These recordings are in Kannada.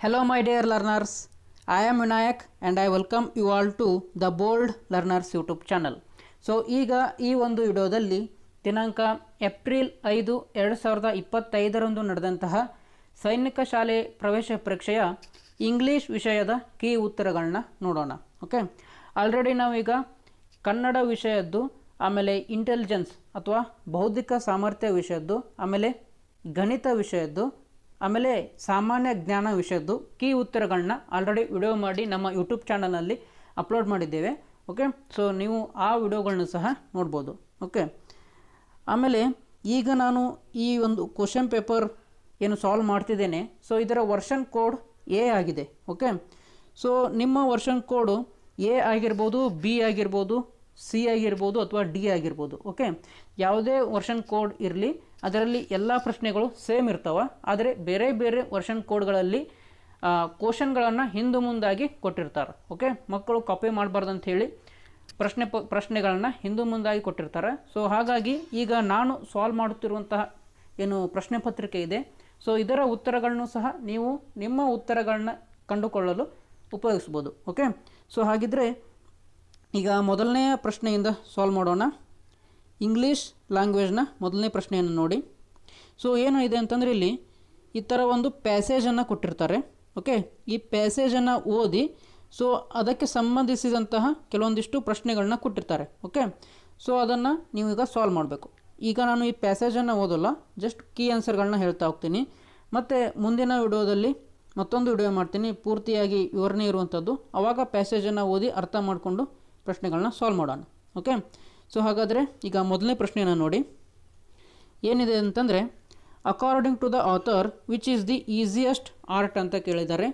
Hello, my dear learners. I am Vinayak and I welcome you all to the Bold Learners YouTube channel. So ಈಗ ಈ ಒಂದು ವಿಡಿಯೋದಲ್ಲಿ ದಿನಾಂಕ ಏಪ್ರಿಲ್ ಐದು ಎರಡು ಸಾವಿರದ ಇಪ್ಪತ್ತೈದರಂದು ನಡೆದಂತಹ ಸೈನಿಕ ಶಾಲೆ ಪ್ರವೇಶ ಪರೀಕ್ಷೆಯ ಇಂಗ್ಲೀಷ್ ವಿಷಯದ ಕೀ ಉತ್ತರಗಳನ್ನ ನೋಡೋಣ ಓಕೆ ಆಲ್ರೆಡಿ ನಾವೀಗ ಕನ್ನಡ ವಿಷಯದ್ದು ಆಮೇಲೆ ಇಂಟೆಲಿಜೆನ್ಸ್ ಅಥವಾ ಬೌದ್ಧಿಕ ಸಾಮರ್ಥ್ಯ ವಿಷಯದ್ದು ಆಮೇಲೆ ಗಣಿತ ವಿಷಯದ್ದು ಆಮೇಲೆ ಸಾಮಾನ್ಯ ಜ್ಞಾನ ವಿಷಯದ್ದು ಕೀ ಉತ್ತರಗಳನ್ನ ಆಲ್ರೆಡಿ ವಿಡಿಯೋ ಮಾಡಿ ನಮ್ಮ ಯೂಟ್ಯೂಬ್ ಚಾನಲ್ನಲ್ಲಿ ಅಪ್ಲೋಡ್ ಮಾಡಿದ್ದೇವೆ ಓಕೆ ಸೊ ನೀವು ಆ ವಿಡಿಯೋಗಳನ್ನ ಸಹ ನೋಡ್ಬೋದು ಓಕೆ ಆಮೇಲೆ ಈಗ ನಾನು ಈ ಒಂದು ಕ್ವಶನ್ ಪೇಪರ್ ಏನು ಸಾಲ್ವ್ ಮಾಡ್ತಿದ್ದೇನೆ. ಸೊ ಇದರ ವರ್ಷನ್ ಕೋಡ್ ಎ ಆಗಿದೆ ಓಕೆ ಸೊ ನಿಮ್ಮ ವರ್ಷನ್ ಕೋಡು ಎ ಆಗಿರ್ಬೋದು ಬಿ ಆಗಿರ್ಬೋದು ಸಿ ಆಗಿರ್ಬೋದು ಅಥವಾ ಡಿ ಆಗಿರ್ಬೋದು ಓಕೆ ಯಾವುದೇ ವರ್ಷನ್ ಕೋಡ್ ಇರಲಿ, ಅದರಲ್ಲಿ ಎಲ್ಲ ಪ್ರಶ್ನೆಗಳು ಸೇಮ್ ಇರ್ತವೆ, ಆದರೆ ಬೇರೆ ಬೇರೆ ವರ್ಷನ್ ಕೋಡ್ಗಳಲ್ಲಿ ಕ್ವಶನ್ಗಳನ್ನು ಹಿಂದೆ ಮುಂದಾಗಿ ಕೊಟ್ಟಿರ್ತಾರೆ ಓಕೆ ಮಕ್ಕಳು ಕಾಪಿ ಮಾಡಬಾರ್ದು ಹೇಳಿ ಪ್ರಶ್ನೆ ಪ, ಪ್ರಶ್ನೆಗಳನ್ನು ಹಿಂದೆ ಮುಂದಾಗಿ ಕೊಟ್ಟಿರ್ತಾರೆ. ಸೊ ಹಾಗಾಗಿ ಈಗ ನಾನು ಸಾಲ್ವ್ ಮಾಡುತ್ತಿರುವಂತಹ ಏನು ಪ್ರಶ್ನೆ ಪತ್ರಿಕೆ ಇದೆ. ಸೊ ಇದರ ಉತ್ತರಗಳನ್ನು ಸಹ ನೀವು ನಿಮ್ಮ ಉತ್ತರಗಳನ್ನ ಕಂಡುಕೊಳ್ಳಲು ಉಪಯೋಗಿಸ್ಬೋದು ಓಕೆ ಸೊ ಹಾಗಿದ್ದರೆ ಈಗ ಮೊದಲನೆಯ ಪ್ರಶ್ನೆಯಿಂದ ಸಾಲ್ವ್ ಮಾಡೋಣ. ಇಂಗ್ಲೀಷ್ ಲ್ಯಾಂಗ್ವೇಜ್ನ ಮೊದಲನೇ ಪ್ರಶ್ನೆಯನ್ನು ನೋಡಿ. ಸೊ ಏನು ಇದೆ ಅಂತಂದರೆ ಇಲ್ಲಿ ಈ ಥರ ಒಂದು ಪ್ಯಾಸೇಜನ್ನು ಕೊಟ್ಟಿರ್ತಾರೆ. ಓಕೆ ಈ ಪ್ಯಾಸೇಜನ್ನು ಓದಿ ಸೊ ಅದಕ್ಕೆ ಸಂಬಂಧಿಸಿದಂತಹ ಕೆಲವೊಂದಿಷ್ಟು ಪ್ರಶ್ನೆಗಳನ್ನ ಕೊಟ್ಟಿರ್ತಾರೆ. ಓಕೆ ಸೊ ಅದನ್ನು ನೀವು ಈಗ ಸಾಲ್ವ್ ಮಾಡಬೇಕು. ಈಗ ನಾನು ಈ ಪ್ಯಾಸೇಜನ್ನು ಓದಲ್ಲ ಜಸ್ಟ್ ಕೀ ಆನ್ಸರ್ಗಳನ್ನ ಹೇಳ್ತಾ ಹೋಗ್ತೀನಿ. ಮತ್ತು ಮುಂದಿನ ವಿಡಿಯೋದಲ್ಲಿ ಮತ್ತೊಂದು ವಿಡಿಯೋ ಮಾಡ್ತೀನಿ. ಪೂರ್ತಿಯಾಗಿ ವಿವರಣೆ ಇರುವಂಥದ್ದು ಆವಾಗ ಪ್ಯಾಸೇಜನ್ನು ಓದಿ ಅರ್ಥ ಮಾಡಿಕೊಂಡು ಪ್ರಶ್ನೆಗಳನ್ನ ಸಾಲ್ವ್ ಮಾಡೋಣ ಓಕೆ ಸೊ ಹಾಗಾದರೆ ಈಗ ಮೊದಲನೇ ಪ್ರಶ್ನೆಯನ್ನು ನೋಡಿ. ಏನಿದೆ ಅಂತಂದರೆ according to the author which is the easiest art ಅಂತ ಕೇಳಿದ್ದಾರೆ.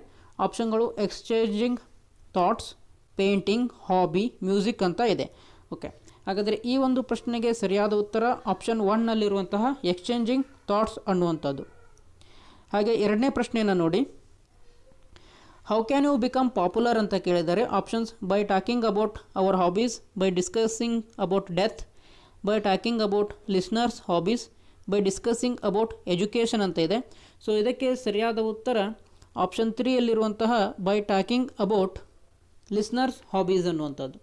ಆಪ್ಷನ್ಗಳು exchanging thoughts painting hobby music ಅಂತ ಇದೆ ಓಕೆ ಹಾಗಾದರೆ ಈ ಒಂದು ಪ್ರಶ್ನೆಗೆ ಸರಿಯಾದ ಉತ್ತರ ಆಪ್ಷನ್ ಒನ್ನಲ್ಲಿರುವಂತಹ ಎಕ್ಸ್ಚೇಂಜಿಂಗ್ ಥಾಟ್ಸ್ ಅನ್ನುವಂಥದ್ದು. ಹಾಗೆ ಎರಡನೇ ಪ್ರಶ್ನೆಯನ್ನು ನೋಡಿ. How can you become popular ಅಂತ ಕೇಳಿದರೆ options by talking about our hobbies by discussing about death by talking about listeners hobbies by discussing about education ಅಂತ ಇದೆ. ಸೊ ಇದಕ್ಕೆ ಸರಿಯಾದ ಉತ್ತರ option ತ್ರೀಯಲ್ಲಿರುವಂತಹ by talking about listeners hobbies ಅನ್ನುವಂಥದ್ದು.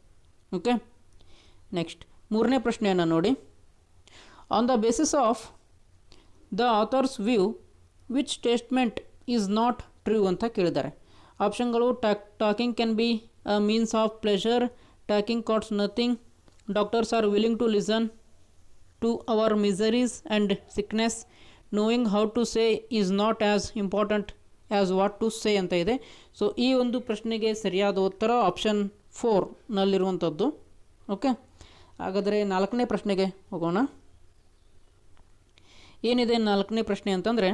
ಓಕೆ ನೆಕ್ಸ್ಟ್ ಮೂರನೇ ಪ್ರಶ್ನೆಯನ್ನು ನೋಡಿ. On the basis of the author's view which statement is not true ಅಂತ ಕೇಳಿದ್ದಾರೆ. ಆಪ್ಷನ್ಗಳು talk talking can be a means of pleasure talking costs nothing doctors are willing to listen to our miseries and sickness knowing how to say is not as important as what to say ಅಂತ ಇದೆ. ಸೊ ಈ ಒಂದು ಪ್ರಶ್ನೆಗೆ ಸರಿಯಾದ ಉತ್ತರ ಆಪ್ಷನ್ ಫೋರ್ನಲ್ಲಿರುವಂಥದ್ದು ಓಕೆ ಹಾಗಾದರೆ ನಾಲ್ಕನೇ ಪ್ರಶ್ನೆಗೆ ಹೋಗೋಣ. ಏನಿದೆ ನಾಲ್ಕನೇ ಪ್ರಶ್ನೆ ಅಂತಂದರೆ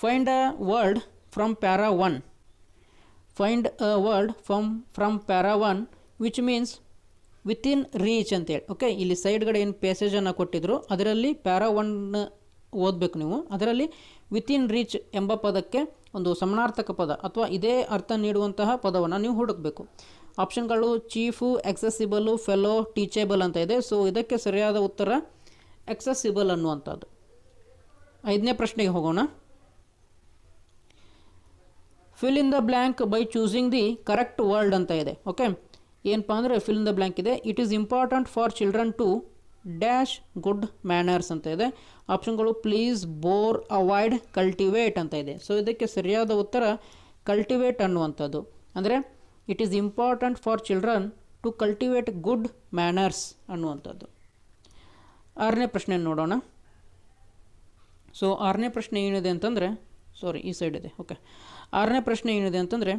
find a word from para one find a word from from para one which means within reach ಅಂತೇಳಿ. ಓಕೆ ಇಲ್ಲಿ ಸೈಡ್ಗಡೆ ಏನು ಪ್ಯಾಸೇಜನ್ನು ಕೊಟ್ಟಿದ್ರು, ಅದರಲ್ಲಿ ಪ್ಯಾರಾ ಒನ್ ಓದಬೇಕು ನೀವು. ಅದರಲ್ಲಿ ವಿತಿನ್ ರೀಚ್ ಎಂಬ ಪದಕ್ಕೆ ಒಂದು ಸಮಾನಾರ್ಥಕ ಪದ ಅಥವಾ ಇದೇ ಅರ್ಥ ನೀಡುವಂತಹ ಪದವನ್ನು ನೀವು ಹುಡುಕಬೇಕು. ಆಪ್ಷನ್ಗಳು ಚೀಫು ಎಕ್ಸೆಸಿಬಲು ಫೆಲೋ ಟೀಚೇಬಲ್ ಅಂತ ಇದೆ. ಸೊ ಇದಕ್ಕೆ ಸರಿಯಾದ ಉತ್ತರ ಎಕ್ಸೆಸಿಬಲ್ ಅನ್ನುವಂಥದ್ದು. ಐದನೇ ಪ್ರಶ್ನೆಗೆ ಹೋಗೋಣ. Fill in the blank by choosing the correct word ಅಂತ ಇದೆ ಓಕೆ ಏನಪ್ಪ ಅಂದರೆ ಫಿಲ್ ಇನ್ ದ ಬ್ಲ್ಯಾಂಕ್ ಇದೆ. It is important for children to dash good manners ಅಂತ ಇದೆ. ಆಪ್ಷನ್ಗಳು ಪ್ಲೀಸ್ ಬೋರ್ ಅವಾಯ್ಡ್ ಕಲ್ಟಿವೇಟ್ ಅಂತ ಇದೆ. ಸೊ ಇದಕ್ಕೆ ಸರಿಯಾದ ಉತ್ತರ ಕಲ್ಟಿವೇಟ್ ಅನ್ನುವಂಥದ್ದು. ಅಂದರೆ it is important for children to cultivate good manners ಅನ್ನುವಂಥದ್ದು. ಆರನೇ ಪ್ರಶ್ನೆ ನೋಡೋಣ. ಸೊ ಆರನೇ ಪ್ರಶ್ನೆ ಏನಿದೆ ಅಂತಂದರೆ ಸಾರಿ ಈ ಸೈಡ್ ಇದೆ. ಓಕೆ ಆರನೇ ಪ್ರಶ್ನೆ ಏನಿದೆ ಅಂತಂದರೆ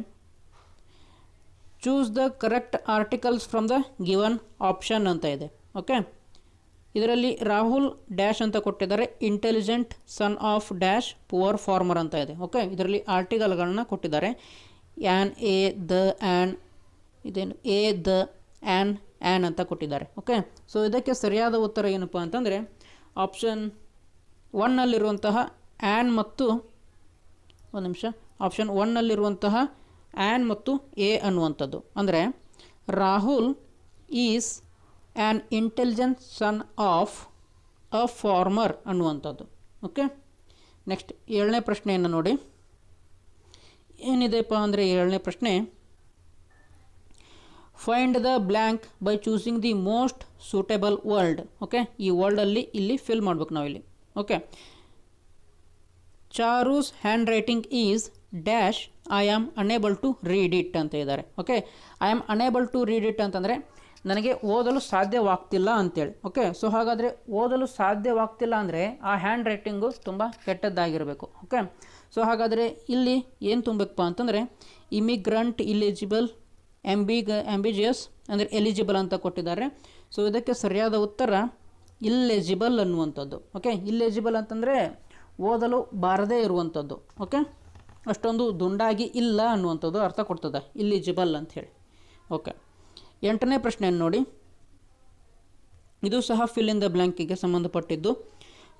choose the correct articles from the given option ಅಂತ ಇದೆ. ಓಕೆ ಇದರಲ್ಲಿ ರಾಹುಲ್ ಡ್ಯಾಶ್ ಅಂತ ಕೊಟ್ಟಿದ್ದಾರೆ intelligent son of dash poor farmer ಅಂತ ಇದೆ. ಓಕೆ ಇದರಲ್ಲಿ ಆರ್ಟಿಕಲ್ಗಳನ್ನ ಕೊಟ್ಟಿದ್ದಾರೆ. ಆ್ಯನ್ ಎ ದ ಆ್ಯನ್ ಇದೇನು? ಎ ದ ಆ್ಯನ್ ಆ್ಯನ್ ಅಂತ ಕೊಟ್ಟಿದ್ದಾರೆ. ಓಕೆ ಸೊ ಇದಕ್ಕೆ ಸರಿಯಾದ ಉತ್ತರ ಏನಪ್ಪ ಅಂತಂದರೆ ಆಪ್ಷನ್ ಒನ್ನಲ್ಲಿರುವಂತಹ ಆ್ಯನ್ ಮತ್ತು ಒಂದು ನಿಮಿಷ. ಆಪ್ಷನ್ ಒನ್ನಲ್ಲಿರುವಂತಹ ಆ್ಯನ್ ಮತ್ತು ಎ ಅನ್ನುವಂಥದ್ದು. ಅಂದರೆ, Rahul is an intelligence son of a farmer ಅನ್ನುವಂಥದ್ದು. ಓಕೆ ನೆಕ್ಸ್ಟ್ ಏಳನೇ ಪ್ರಶ್ನೆಯನ್ನು ನೋಡಿ. ಏನಿದೆಪ್ಪ ಅಂದರೆ ಏಳನೇ ಪ್ರಶ್ನೆ. Find the blank by choosing the most suitable world okay ಈ ವರ್ಲ್ಡಲ್ಲಿ ಇಲ್ಲಿ ಫಿಲ್ ಮಾಡ್ಬೇಕು ನಾವಿಲ್ಲಿ. Okay Charu's hand writing is dash I am unable to read it ಅಂತ ಇದ್ದಾರೆ. Okay? I am unable to read it ಅಂತಂದರೆ ನನಗೆ ಓದಲು ಸಾಧ್ಯವಾಗ್ತಿಲ್ಲ ಅಂತೇಳಿ. ಓಕೆ? ಸೊ ಹಾಗಾದರೆ ಓದಲು ಸಾಧ್ಯವಾಗ್ತಿಲ್ಲ ಅಂದರೆ ಆ ಹ್ಯಾಂಡ್ ರೈಟಿಂಗು ತುಂಬ ಕೆಟ್ಟದ್ದಾಗಿರಬೇಕು. ಓಕೆ? ಸೊ ಹಾಗಾದರೆ ಇಲ್ಲಿ ಏನು ತುಂಬಬೇಕಪ್ಪ ಅಂತಂದರೆ ಇಮಿಗ್ರಂಟ್ ಇಲಿಜಿಬಲ್ ಎಂಬಿಗ ಎಂಬಿಜಿಯಸ್ ಅಂದರೆ ಎಲಿಜಿಬಲ್ ಅಂತ ಕೊಟ್ಟಿದ್ದಾರೆ. ಸೊ ಇದಕ್ಕೆ ಸರಿಯಾದ ಉತ್ತರ ಇಲ್ಲೆಜಿಬಲ್ ಅನ್ನುವಂಥದ್ದು. ಓಕೆ? ಇಲ್ಲೆಜಿಬಲ್ ಅಂತಂದರೆ ಓದಲು ಬಾರದೇ ಇರುವಂಥದ್ದು, ಓಕೆ? ಅಷ್ಟೊಂದು ದುಂಡಾಗಿ ಇಲ್ಲ ಅನ್ನುವಂಥದ್ದು ಅರ್ಥ ಕೊಡ್ತದೆ ಇಲ್ಲಿಜಿಬಲ್ ಅಂಥೇಳಿ ಓಕೆ? ಎಂಟನೇ ಪ್ರಶ್ನೆಯನ್ನು ನೋಡಿ. ಇದು ಸಹ ಫಿಲ್ ಇನ್ ದ ಬ್ಲ್ಯಾಂಕಿಗೆ ಸಂಬಂಧಪಟ್ಟಿದ್ದು.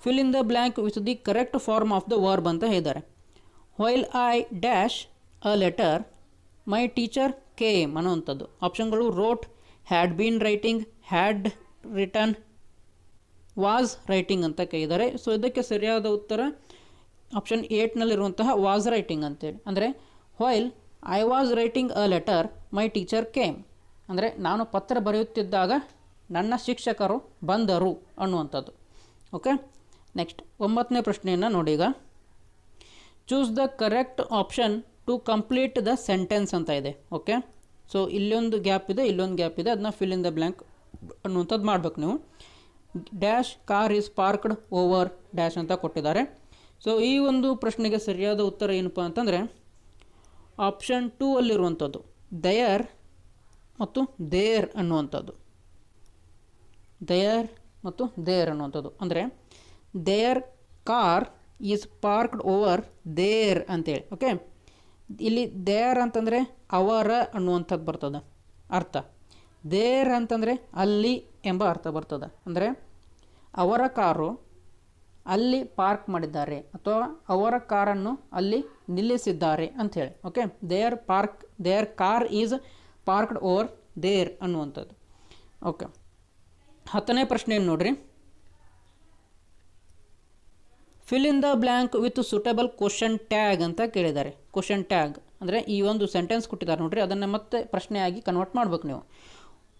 Fill in the blank with the correct form of the verb ಅಂತ ಹೇಳಿದ್ದಾರೆ. While I dash a letter my teacher came ಅನ್ನುವಂಥದ್ದು ಆಪ್ಷನ್ಗಳು wrote had been writing had written was writing ಅಂತ ಕೈದಾರೆ. ಸೊ ಇದಕ್ಕೆ ಸರಿಯಾದ ಉತ್ತರ ಆಪ್ಷನ್ ಏಟ್ನಲ್ಲಿರುವಂತಹ ವಾಸ್ ರೈಟಿಂಗ್ ಅಂತೇಳಿ. ಅಂದರೆ while I was writing a letter my teacher came ಅಂದರೆ, ನಾನು ಪತ್ರ ಬರೆಯುತ್ತಿದ್ದಾಗ ನನ್ನ ಶಿಕ್ಷಕರು ಬಂದರು ಅನ್ನುವಂಥದ್ದು. ಓಕೆ ನೆಕ್ಸ್ಟ್ ಒಂಬತ್ತನೇ ಪ್ರಶ್ನೆಯನ್ನು ನೋಡಿ ಈಗ choose the correct option to complete the sentence ಅಂತ ಇದೆ. ಓಕೆ ಸೊ ಇಲ್ಲೊಂದು ಗ್ಯಾಪ್ ಇದೆ, ಇಲ್ಲೊಂದು ಗ್ಯಾಪ್ ಇದೆ, ಅದನ್ನ ಫಿಲ್ ಇನ್ ದ ಬ್ಲ್ಯಾಂಕ್ ಅನ್ನುವಂಥದ್ದು ಮಾಡಬೇಕು ನೀವು. Dash car is parked over dash ಅಂತ ಕೊಟ್ಟಿದ್ದಾರೆ. ಸೊ ಈ ಒಂದು ಪ್ರಶ್ನೆಗೆ ಸರಿಯಾದ ಉತ್ತರ ಏನಪ್ಪ ಅಂತಂದರೆ ಆಪ್ಷನ್ ಟೂ ಅಲ್ಲಿರುವಂಥದ್ದು ದಯರ್ ಮತ್ತು ದೇರ್ ಅನ್ನುವಂಥದ್ದು. ದಯರ್ ಮತ್ತು ದೇರ್ ಅನ್ನುವಂಥದ್ದು. ಅಂದರೆ there car is parked over there ಅಂತೇಳಿ ಓಕೆ ಇಲ್ಲಿ ದೇರ್ ಅಂತಂದರೆ ಅವರ ಅನ್ನುವಂಥದ್ದು ಬರ್ತದೆ, ಅರ್ಥ. ದೇರ್ ಅಂತಂದರೆ ಅಲ್ಲಿ ಎಂಬ ಅರ್ಥ ಬರ್ತದೆ. ಅಂದರೆ ಅವರ ಕಾರು ಅಲ್ಲಿ ಪಾರ್ಕ್ ಮಾಡಿದ್ದಾರೆ ಅಥವಾ ಅವರ ಕಾರನ್ನು ಅಲ್ಲಿ ನಿಲ್ಲಿಸಿದ್ದಾರೆ ಅಂಥೇಳಿ okay there park there car is parked over there ಅನ್ನುವಂಥದ್ದು. ಓಕೆ ಹತ್ತನೇ ಪ್ರಶ್ನೆಯನ್ನು ನೋಡ್ರಿ? Fill in the blank with suitable question tag ಅಂತ ಕೇಳಿದ್ದಾರೆ. ಕ್ವಶನ್ ಟ್ಯಾಗ್ ಅಂದರೆ ಈ ಒಂದು ಸೆಂಟೆನ್ಸ್ ಕೊಟ್ಟಿದ್ದಾರೆ ನೋಡ್ರಿ. ಅದನ್ನು ಮತ್ತೆ ಪ್ರಶ್ನೆಯಾಗಿ ಕನ್ವರ್ಟ್ ಮಾಡ್ಬೇಕು ನೀವು.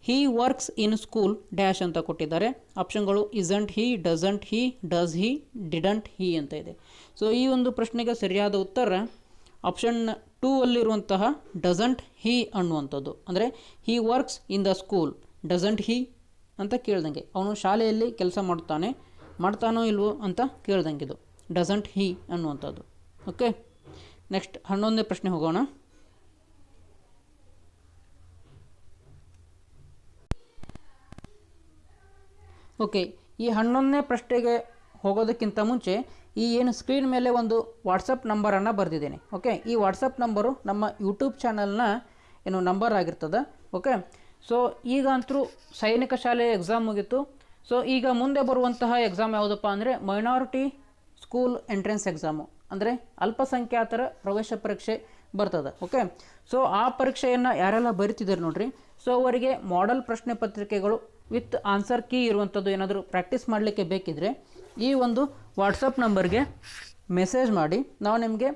He works in school dash ಅಂತ ಕೊಟ್ಟಿದ್ದಾರೆ. ಆಪ್ಷನ್ಗಳು isn't he doesn't he does he didn't he ಅಂತ ಇದೆ. ಸೊ ಈ ಒಂದು ಪ್ರಶ್ನೆಗೆ ಸರಿಯಾದ ಉತ್ತರ ಆಪ್ಷನ್ ಟೂ ಅಲ್ಲಿರುವಂತಹ ಡಸಂಟ್ ಹಿ ಅನ್ನುವಂಥದ್ದು. ಅಂದರೆ he works in the school doesn't he ಅಂತ ಕೇಳ್ದಂಗೆ. ಅವನು ಶಾಲೆಯಲ್ಲಿ ಕೆಲಸ ಮಾಡ್ತಾನೆ, ಮಾಡ್ತಾನೋ ಇಲ್ವೋ ಅಂತ ಕೇಳ್ದಂಗೆ ಇದು. ಡಸಂಟ್ ಹಿ ಅನ್ನುವಂಥದ್ದು. ಓಕೆ ನೆಕ್ಸ್ಟ್ ಹನ್ನೊಂದನೇ ಪ್ರಶ್ನೆ ಹೋಗೋಣ. ಓಕೆ, ಈ ಹನ್ನೊಂದನೇ ಪ್ರಶ್ನೆಗೆ ಹೋಗೋದಕ್ಕಿಂತ ಮುಂಚೆ ಈ ಏನು ಸ್ಕ್ರೀನ್ ಮೇಲೆ ಒಂದು ವಾಟ್ಸಪ್ ನಂಬರನ್ನು ಬರೆದಿದ್ದೇನೆ, ಓಕೆ? ಈ ವಾಟ್ಸಪ್ ನಂಬರು ನಮ್ಮ ಯೂಟ್ಯೂಬ್ ಚಾನಲ್ನ ಏನು ನಂಬರ್ ಆಗಿರ್ತದೆ, ಓಕೆ? ಸೊ ಈಗ ಅಂತೂ ಸೈನಿಕ ಶಾಲೆ ಎಕ್ಸಾಮ್ ಮುಗೀತು. ಸೊ ಈಗ ಮುಂದೆ ಬರುವಂತಹ ಎಕ್ಸಾಮ್ ಯಾವುದಪ್ಪ ಅಂದರೆ ಮೈನಾರಿಟಿ ಸ್ಕೂಲ್ ಎಂಟ್ರೆನ್ಸ್ ಎಕ್ಸಾಮು ಅಂದರೆ ಅಲ್ಪಸಂಖ್ಯಾತರ ಪ್ರವೇಶ ಪರೀಕ್ಷೆ ಬರ್ತದೆ, ಓಕೆ? ಸೊ ಆ ಪರೀಕ್ಷೆಯನ್ನು ಯಾರೆಲ್ಲ ಬರಿತಿದ್ದಾರೆ ನೋಡಿರಿ? ಸೊ ಅವರಿಗೆ ಮಾಡೆಲ್ ಪ್ರಶ್ನೆ ಪತ್ರಿಕೆಗಳು ವಿತ್ ಆನ್ಸರ್ ಕೀ ಇರುವಂಥದ್ದು ಏನಾದರೂ ಪ್ರಾಕ್ಟೀಸ್ ಮಾಡಲಿಕ್ಕೆ ಬೇಕಿದ್ರೆ ಈ ಒಂದು ವಾಟ್ಸಪ್ ನಂಬರ್ಗೆ ಮೆಸೇಜ್ ಮಾಡಿ. ನಾವು ನಿಮಗೆ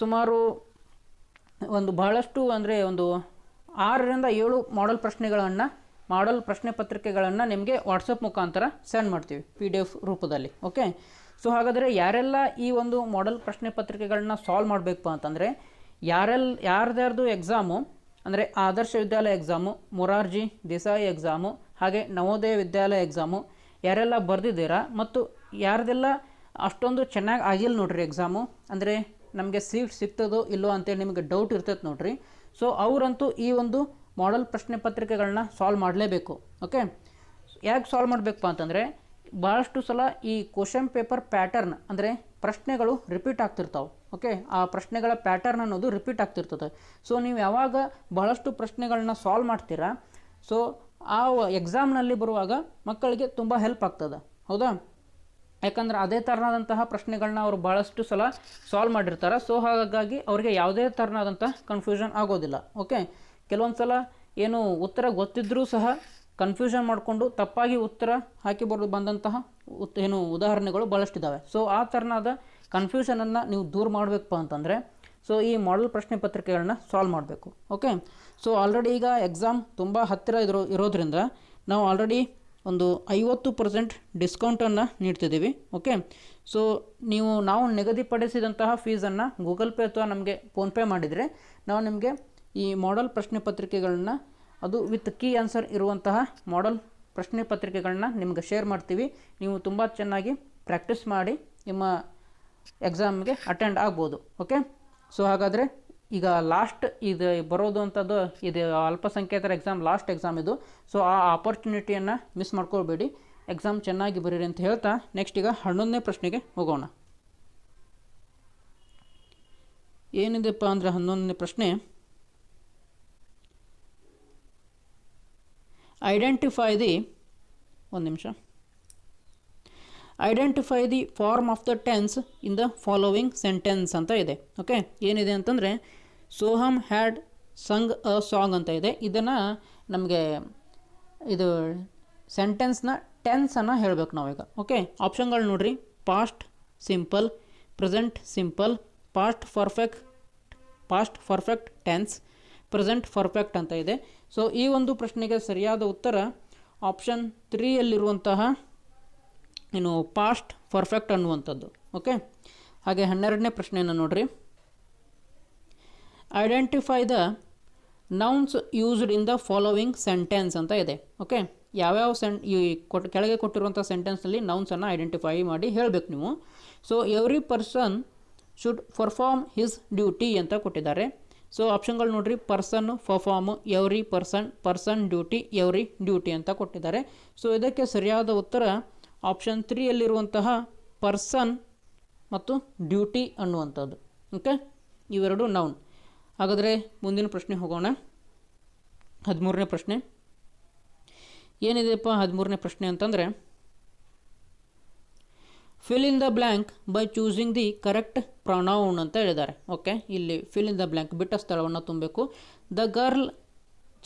ಸುಮಾರು ಒಂದು ಬಹಳಷ್ಟು ಅಂದರೆ ಒಂದು ಆರರಿಂದ ಏಳು ಮಾಡೆಲ್ ಪ್ರಶ್ನೆಗಳನ್ನು, ಮಾಡೆಲ್ ಪ್ರಶ್ನೆ ಪತ್ರಿಕೆಗಳನ್ನು ನಿಮಗೆ ವಾಟ್ಸಪ್ ಮುಖಾಂತರ ಸೆಂಡ್ ಮಾಡ್ತೀವಿ ಪಿ ಡಿ ಎಫ್ ರೂಪದಲ್ಲಿ, ಓಕೆ? ಸೊ ಹಾಗಾದರೆ ಯಾರೆಲ್ಲ ಈ ಒಂದು ಮಾಡೆಲ್ ಪ್ರಶ್ನೆ ಪತ್ರಿಕೆಗಳನ್ನ ಸಾಲ್ವ್ ಮಾಡಬೇಕು ಅಂತಂದರೆ ಯಾರೆಲ್ಲ ಯಾರ್ದ್ಯಾರ್ದು ಎಕ್ಸಾಮು ಅಂದರೆ ಆದರ್ಶ ವಿದ್ಯಾಲಯ ಎಕ್ಸಾಮು ಮೊರಾರ್ಜಿ ದೇಸಾಯಿ ಎಕ್ಸಾಮು ಹಾಗೆ ನವೋದಯ ವಿದ್ಯಾಲಯ ಎಕ್ಸಾಮು ಯಾರೆಲ್ಲ ಬರೆದಿದ್ದೀರಾ ಮತ್ತು ಯಾರ್ದೆಲ್ಲ ಅಷ್ಟೊಂದು ಚೆನ್ನಾಗಿ ಆಗಿಲ್ಲ ನೋಡ್ರಿ ಎಕ್ಸಾಮು ಅಂದರೆ ನಮಗೆ ಸೀಟ್ ಸಿಗ್ತದೋ ಇಲ್ಲೋ ಅಂತೇಳಿ ನಿಮಗೆ ಡೌಟ್ ಇರ್ತೈತೆ ನೋಡ್ರಿ. ಸೊ ಅವರಂತೂ ಈ ಒಂದು ಮಾಡಲ್ ಪ್ರಶ್ನೆ ಪತ್ರಿಕೆಗಳನ್ನ ಸಾಲ್ವ್ ಮಾಡಲೇಬೇಕು ಓಕೆ ಯಾಕೆ ಸಾಲ್ವ್ ಮಾಡಬೇಕಪ್ಪ ಅಂತಂದರೆ ಭಾಳಷ್ಟು ಸಲ ಈ ಕ್ವಶನ್ ಪೇಪರ್ ಪ್ಯಾಟರ್ನ್ ಅಂದರೆ ಪ್ರಶ್ನೆಗಳು ರಿಪೀಟ್ ಆಗ್ತಿರ್ತಾವೆ. ಓಕೆ ಆ ಪ್ರಶ್ನೆಗಳ ಪ್ಯಾಟರ್ನ್ ಅನ್ನೋದು ರಿಪೀಟ್ ಆಗ್ತಿರ್ತದೆ. ಸೊ ನೀವು ಯಾವಾಗ ಬಹಳಷ್ಟು ಪ್ರಶ್ನೆಗಳನ್ನ ಸಾಲ್ವ್ ಮಾಡ್ತೀರಾ? ಸೊ ಆ ಎಕ್ಸಾಮ್ನಲ್ಲಿ ಬರುವಾಗ ಮಕ್ಕಳಿಗೆ ತುಂಬ ಹೆಲ್ಪ್ ಆಗ್ತದೆ. ಹೌದಾ? ಯಾಕಂದ್ರೆ ಅದೇ ಥರನಾದಂತಹ ಪ್ರಶ್ನೆಗಳನ್ನ ಅವರು ಭಾಳಷ್ಟು ಸಲ ಸಾಲ್ವ್ ಮಾಡಿರ್ತಾರೆ. ಸೊ ಹಾಗಾಗಿ ಅವರಿಗೆ ಯಾವುದೇ ಥರನಾದಂಥ ಕನ್ಫ್ಯೂಷನ್ ಆಗೋದಿಲ್ಲ. ಓಕೆ ಕೆಲವೊಂದು ಸಲ ಏನು ಉತ್ತರ ಗೊತ್ತಿದ್ದರೂ ಸಹ ಕನ್ಫ್ಯೂಷನ್ ಮಾಡಿಕೊಂಡು ತಪ್ಪಾಗಿ ಉತ್ತರ ಹಾಕಿ ಬರೋದು ಬಂದಂತಹ ಉತ್ ಏನು ಉದಾಹರಣೆಗಳು ಭಾಳಷ್ಟಿದ್ದಾವೆ ಸೊ ಆ ಥರನಾದ ಕನ್ಫ್ಯೂಷನನ್ನು ನೀವು ದೂರ ಮಾಡಬೇಕಪ್ಪ ಅಂತಂದರೆ ಸೊ ಈ ಮಾಡೆಲ್ ಪ್ರಶ್ನೆ ಪತ್ರಿಕೆಗಳನ್ನ ಸಾಲ್ವ್ ಮಾಡಬೇಕು ಓಕೆ ಸೊ ಆಲ್ರೆಡಿ ಈಗ ಎಕ್ಸಾಮ್ ತುಂಬ ಹತ್ತಿರ ಇರೋ ಇರೋದ್ರಿಂದ ನಾವು ಆಲ್ರೆಡಿ ಒಂದು ಐವತ್ತು ಪರ್ಸೆಂಟ್ ಡಿಸ್ಕೌಂಟನ್ನು ನೀಡ್ತಿದ್ದೀವಿ ಓಕೆ ಸೊ ನೀವು ನಾವು ನಿಗದಿಪಡಿಸಿದಂತಹ ಫೀಸನ್ನು ಗೂಗಲ್ ಪೇ ಅಥವಾ ನಮಗೆ ಫೋನ್ಪೇ ಮಾಡಿದರೆ ನಾವು ನಿಮಗೆ ಈ ಮಾಡೆಲ್ ಪ್ರಶ್ನೆ ಪತ್ರಿಕೆಗಳನ್ನ ಅದು ವಿತ್ ಕೀ ಆನ್ಸರ್ ಇರುವಂತಹ ಮಾಡೆಲ್ ಪ್ರಶ್ನೆ ಪತ್ರಿಕೆಗಳನ್ನ ನಿಮ್ಗೆ ಶೇರ್ ಮಾಡ್ತೀವಿ. ನೀವು ತುಂಬ ಚೆನ್ನಾಗಿ ಪ್ರಾಕ್ಟೀಸ್ ಮಾಡಿ ನಿಮ್ಮ ಎಕ್ಸಾಮ್ಗೆ ಅಟೆಂಡ್ ಆಗ್ಬೋದು ಓಕೆ ಸೊ ಹಾಗಾದರೆ ಈಗ ಲಾಸ್ಟ್ ಇದು ಬರೋದು ಅಂಥದ್ದು ಇದು ಅಲ್ಪಸಂಖ್ಯಾತರ ಎಕ್ಸಾಮ್ ಲಾಸ್ಟ್ ಎಕ್ಸಾಮ್ ಇದು. ಸೊ ಆ ಆಪರ್ಚುನಿಟಿಯನ್ನು ಮಿಸ್ ಮಾಡ್ಕೊಳ್ಬೇಡಿ. ಎಕ್ಸಾಮ್ ಚೆನ್ನಾಗಿ ಬರೀರಿ ಅಂತ ಹೇಳ್ತಾ ನೆಕ್ಸ್ಟ್ ಈಗ ಹನ್ನೊಂದನೇ ಪ್ರಶ್ನೆಗೆ ಹೋಗೋಣ. ಏನಿದೆಪ್ಪ ಅಂದರೆ ಹನ್ನೊಂದನೇ ಪ್ರಶ್ನೆ? ಐಡೆಂಟಿಫೈ ದಿ ಒಂದು ನಿಮಿಷ. Identify the form of the tense in the following sentence ಅಂತ ಇದೆ. ಓಕೆ ಏನಿದೆ ಅಂತಂದರೆ Soham had sung a song ಅಂತ ಇದೆ. ಇದನ್ನು ನಮಗೆ ಇದು ಸೆಂಟೆನ್ಸ್ನ ಟೆನ್ಸನ್ನು ಹೇಳಬೇಕು ನಾವೀಗ. ಓಕೆ ಆಪ್ಷನ್ಗಳು ನೋಡ್ರಿ. Past simple present simple past perfect past perfect tense present perfect ಅಂತ ಇದೆ. ಸೊ ಈ ಒಂದು ಪ್ರಶ್ನೆಗೆ ಸರಿಯಾದ ಉತ್ತರ ಆಪ್ಷನ್ ತ್ರೀಯಲ್ಲಿರುವಂತಹ ಏನು ಪಾಸ್ಟ್ ಪರ್ಫೆಕ್ಟ್ ಅನ್ನುವಂಥದ್ದು ಓಕೆ ಹಾಗೆ ಹನ್ನೆರಡನೇ ಪ್ರಶ್ನೆಯನ್ನು ನೋಡ್ರಿ. Identify the nouns used in the following sentence ಅಂತ ಇದೆ ಓಕೆ ಯಾವ್ಯಾವ ಸೆನ್ ಈ ಕೊಟ್, ಕೆಳಗೆ ಕೊಟ್ಟಿರುವಂಥ ಸೆಂಟೆನ್ಸ್ನಲ್ಲಿ ನೌನ್ಸನ್ನು ಐಡೆಂಟಿಫೈ ಮಾಡಿ ಹೇಳಬೇಕು ನೀವು. So every person should perform his duty ಅಂತ ಕೊಟ್ಟಿದ್ದಾರೆ. ಸೊ ಆಪ್ಷನ್ಗಳು ನೋಡಿರಿ person perform every person person duty every duty ಅಂತ ಕೊಟ್ಟಿದ್ದಾರೆ. ಸೊ ಇದಕ್ಕೆ ಸರಿಯಾದ ಉತ್ತರ ಆಪ್ಷನ್ ತ್ರೀಯಲ್ಲಿರುವಂತಹ ಪರ್ಸನ್ ಮತ್ತು ಡ್ಯೂಟಿ ಅನ್ನುವಂಥದ್ದು. ಓಕೆ ಇವೆರಡು ನೌನ್ ಹಾಗಾದರೆ ಮುಂದಿನ ಪ್ರಶ್ನೆ ಹೋಗೋಣ. ಹದಿಮೂರನೇ ಪ್ರಶ್ನೆ. ಏನಿದೆಯಪ್ಪ ಹದಿಮೂರನೇ ಪ್ರಶ್ನೆ ಅಂತಂದರೆ fill in the blank by choosing the correct pronoun ಅಂತ ಹೇಳಿದ್ದಾರೆ. ಓಕೆ ಇಲ್ಲಿ ಫಿಲ್ ಇನ್ ದ ಬ್ಲ್ಯಾಂಕ್ ಬಿಟ್ಟ ಸ್ಥಳವನ್ನು ತುಂಬಬೇಕು. The girl